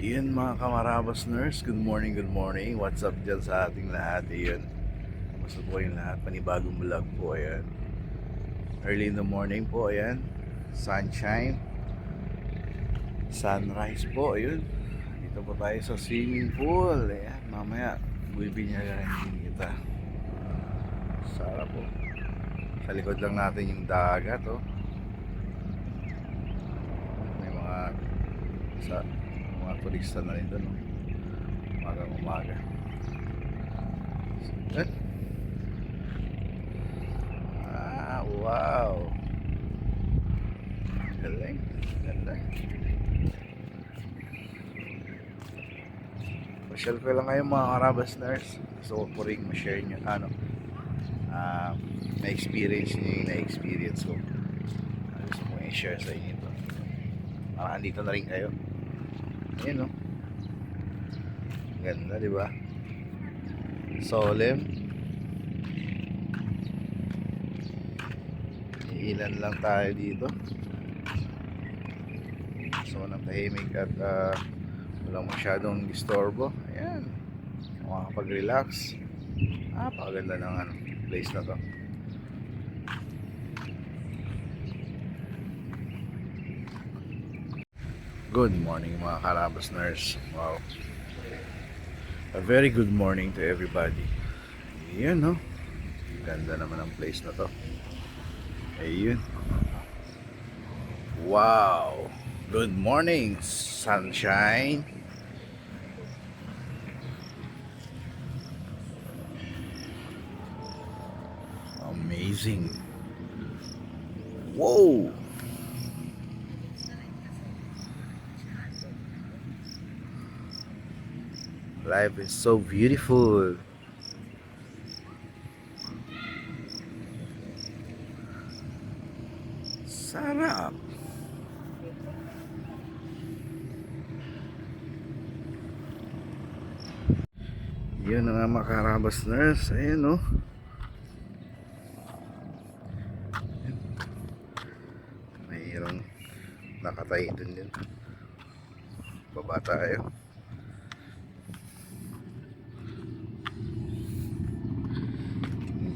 mga kamarabas nurse, good morning, good morning. What's up dyan sa ating lahat? Ayun. Kamusta po yung lahat? Panibagong vlog po, ayan. Early in the morning po, ayan. Sunshine. Sunrise po, ayun. Dito po tayo sa swimming pool. Ayan, mamaya, bibinyagan kita. Sarap po. Sa likod lang natin yung dagat, oh. May mga sa mga turista na rin doon, no? Umagang umaga. Eh? Ah, wow! Galing. Ganda. Pasyal ko lang ngayon mga karabas nurse. Gusto ko po rin ma-share nyo, ano, ah, na-experience nyo yung na-experience ko. Gusto ko i-share sa inyo ito. Para andito na rin kayo. Ayun, no? Ganda, di ba? Solemn. Ilan lang tayo dito. So, nang tahimik at ah, walang masyadong disturbo. Ayan. Makakapag-relax. Napakaganda ng ano, place na to. Good morning mga Karabas nurse. Wow. A very good morning to everybody. Ayan no. Ganda naman ang place na to. Ayun. Wow. Good morning, sunshine. Amazing. Whoa. Life is so beautiful. Sarap. Yun na nga mga karabas nurse. Ayan no. Mayroong nakatay dun din. Baba tayo.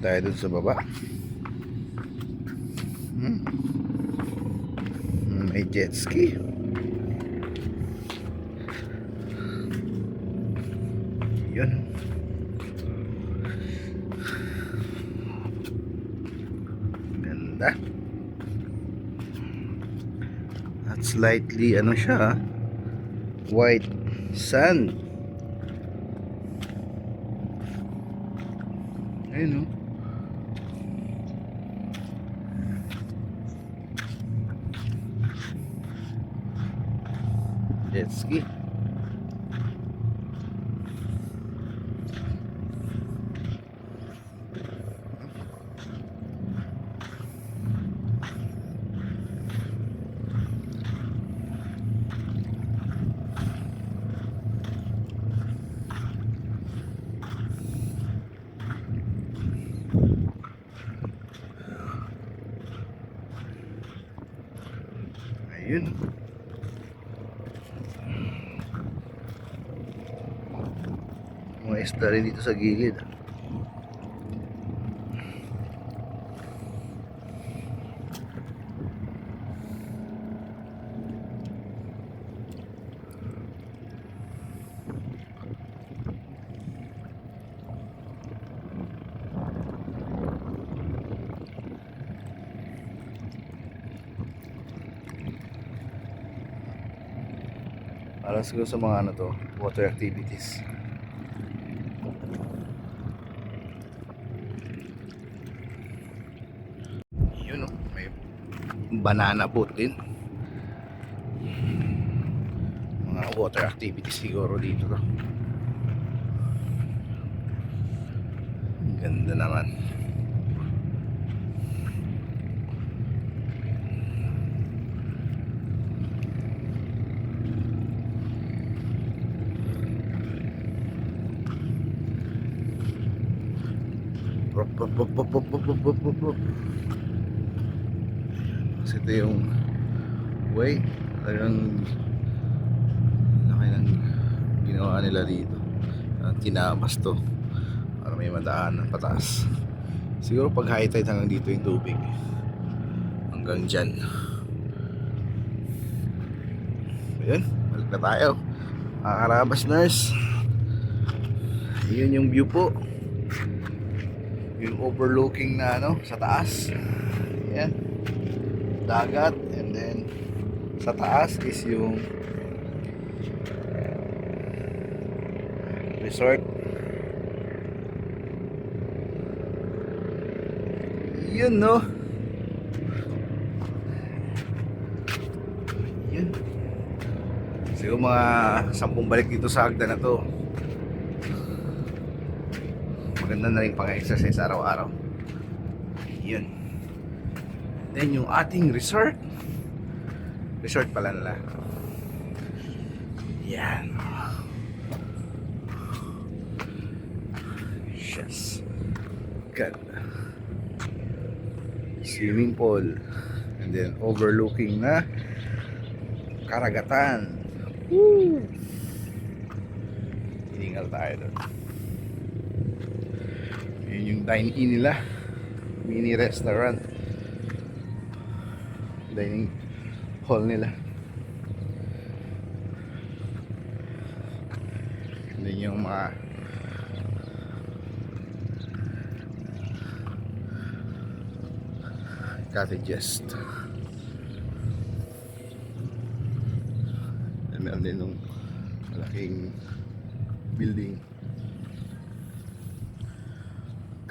Tayo dun sa baba. Hmm. Hmm, May jet ski. Yun. Ganda. At slightly ano siya, ah, white sand. Ayun oh. Jet ski. Ayun. Isda rin dito sa gilid. Para siguro sa mga ano to, water activities. banana boat din. Mga water activities siguro dito to. Ganda naman. Bup, bup, bup, bup, bup, bup, bup, bup. Kasi ito yung way. Talagang laki ng ginawa nila dito. At kinabas to. Para may madaan ng pataas. Siguro pag high tide hanggang dito yung tubig. Hanggang dyan. Ayun, balik na tayo. Mga karabas nurse. Yun yung view po. Yung overlooking na ano, sa taas. Yan. Dagat. And then, sa taas is yung resort. Yun, no? Yun. Siguro mga sampung balik dito sa hagdan na to. Maganda na rin pang-exercise araw-araw. Yun. Then yung ating resort. Resort pala nila. Yan. Yes. Ganda. Swimming pool. And then overlooking na karagatan. Woo! Hiningal tayo doon. Yun yung dine-in nila. Mini restaurant. Dining hall nila. Then yung mga cottages. Meron din nung malaking building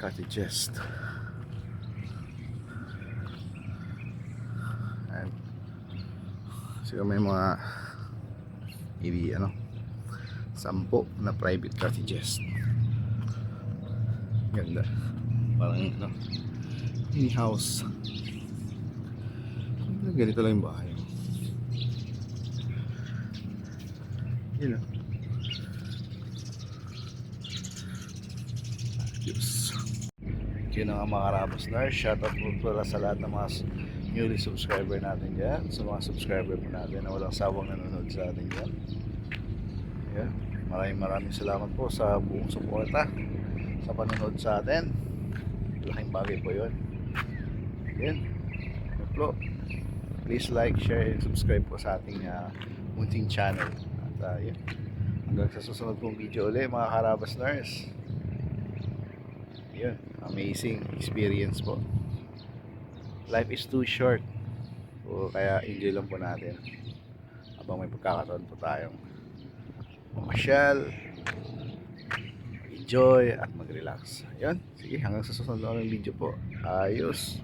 cottages. And siguro may mga ili ano sampo na private cottages. Ganda. Parang ano mini house. Ganito lang yung bahay. Yun o. Diyos. Yun ang mga karabas na. Shoutout po pala sa lahat ng mga newly subscriber natin dyan. Sa mga subscriber po natin na walang sawang nanonood sa atin dyan. Yeah. Maraming maraming salamat po sa buong suporta sa panonood sa atin. Laking bagay po yun. Yun. Uplo. Please like, share, and subscribe po sa ating uh, munting channel. At uh, yun. Hanggang sa susunod kong video ulit mga karabas nurse. Yun. Amazing experience po. Life is too short. So, kaya enjoy lang po natin. Habang may pagkakataon po tayong mamasyal, enjoy at mag-relax. Ayun, sige, hanggang sa susunod na video po. Ayos.